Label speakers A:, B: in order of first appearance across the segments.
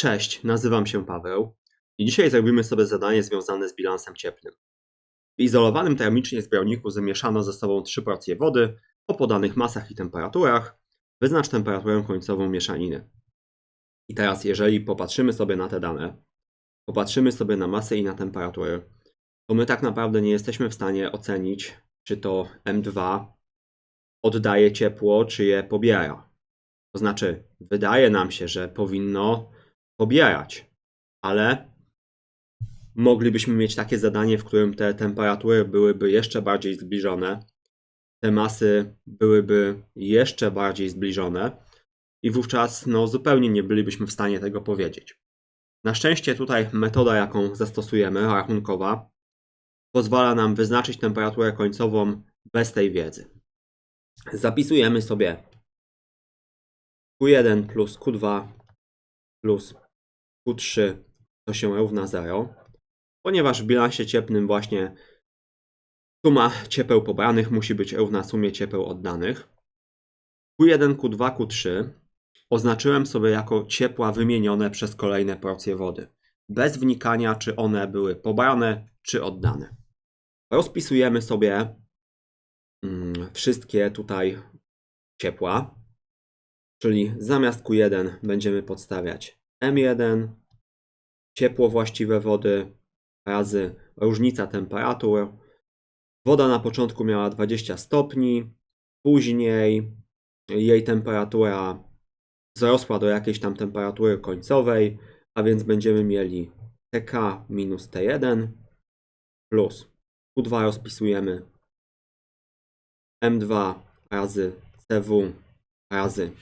A: Cześć, nazywam się Paweł i dzisiaj zrobimy sobie zadanie związane z bilansem cieplnym. W izolowanym termicznie zbiorniku zmieszano ze sobą trzy porcje wody o podanych masach i temperaturach. Wyznacz temperaturę końcową mieszaniny. I teraz, jeżeli popatrzymy sobie na te dane, popatrzymy sobie na masę i na temperatury, to my tak naprawdę nie jesteśmy w stanie ocenić, czy to M2 oddaje ciepło, czy je pobiera. To znaczy, wydaje nam się, że powinno pobierać, ale moglibyśmy mieć takie zadanie, w którym te temperatury byłyby jeszcze bardziej zbliżone, te masy byłyby jeszcze bardziej zbliżone i wówczas no, zupełnie nie bylibyśmy w stanie tego powiedzieć. Na szczęście tutaj metoda, jaką zastosujemy, rachunkowa, pozwala nam wyznaczyć temperaturę końcową bez tej wiedzy. Zapisujemy sobie Q1 plus Q2 plus Q3 to się równa 0, ponieważ w bilansie cieplnym właśnie suma ciepeł pobranych musi być równa sumie ciepeł oddanych. Q1, Q2, Q3 oznaczyłem sobie jako ciepła wymienione przez kolejne porcje wody, bez wnikania czy one były pobrane czy oddane. Rozpisujemy sobie mm, wszystkie tutaj ciepła, czyli zamiast Q1 będziemy podstawiać M1, ciepło właściwe wody razy różnica temperatur. Woda na początku miała 20 stopni, później jej temperatura wzrosła do jakiejś tam temperatury końcowej, a więc będziemy mieli TK minus T1 plus Q2 rozpisujemy M2 razy CW razy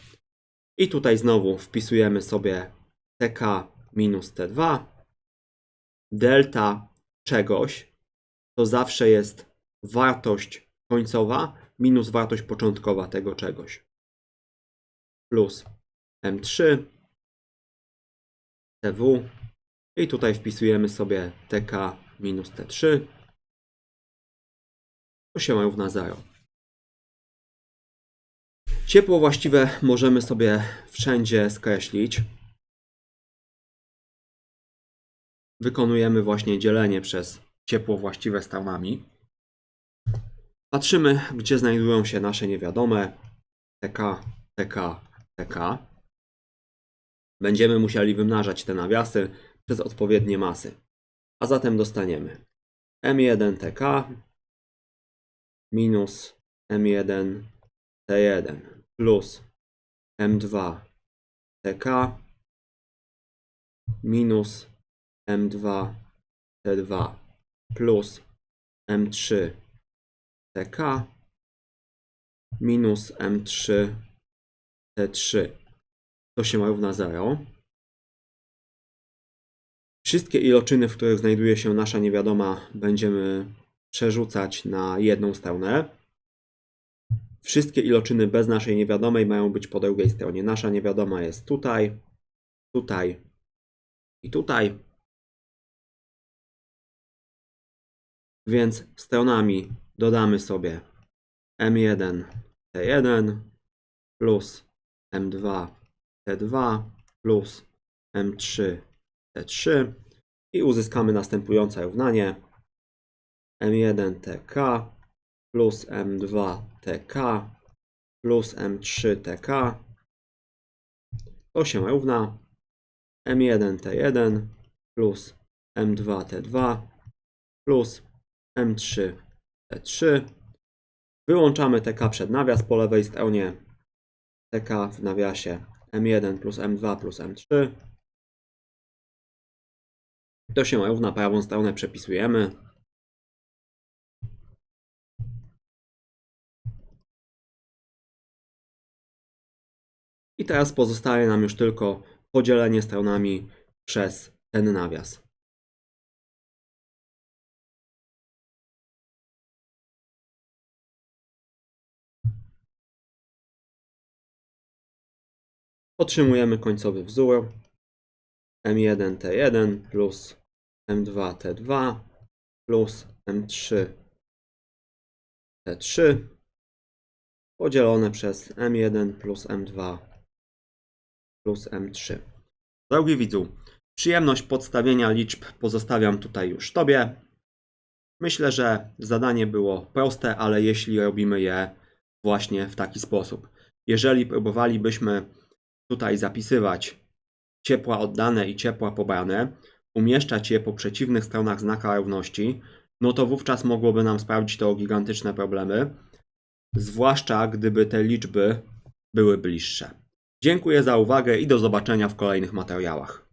A: i tutaj znowu wpisujemy sobie TK minus T2. Delta czegoś to zawsze jest wartość końcowa minus wartość początkowa tego czegoś. Plus M3 TW i tutaj wpisujemy sobie TK minus T3. To się równa 0. Ciepło właściwe możemy sobie wszędzie skreślić. Wykonujemy właśnie dzielenie przez ciepło właściwe stawami. Patrzymy, gdzie znajdują się nasze niewiadome. TK, TK, TK. Będziemy musieli wymnażać te nawiasy przez odpowiednie masy. A zatem dostaniemy M1 TK minus M1 T1 plus M2 TK minus M2 T2 plus M3 TK minus M3 T3 to się równa 0. Wszystkie iloczyny, w których znajduje się nasza niewiadoma, będziemy przerzucać na jedną stronę. Wszystkie iloczyny bez naszej niewiadomej mają być po drugiej stronie. Nasza niewiadoma jest tutaj, tutaj i tutaj. Więc stronami dodamy sobie M1 T1 plus M2 T2 plus M3 T3 i uzyskamy następujące równanie. M1 TK plus M2 TK plus M3 TK to się równa. M1 T1 plus M2 T2 plus M3 T3. Wyłączamy TK przed nawias po lewej stronie. TK w nawiasie M1 plus M2 plus M3. To się równa prawą stronę przepisujemy. I teraz pozostaje nam już tylko podzielenie stronami przez ten nawias. Otrzymujemy końcowy wzór M1 T1 plus M2 T2 plus M3 T3 podzielone przez M1 plus M2 plus M3. Drogi widzu, przyjemność podstawienia liczb pozostawiam tutaj już Tobie. Myślę, że zadanie było proste, ale jeśli robimy je właśnie w taki sposób. Jeżeli próbowalibyśmy tutaj zapisywać ciepła oddane i ciepła pobrane, umieszczać je po przeciwnych stronach znaka równości, no to wówczas mogłoby nam sprawić to gigantyczne problemy, zwłaszcza gdyby te liczby były bliższe. Dziękuję za uwagę i do zobaczenia w kolejnych materiałach.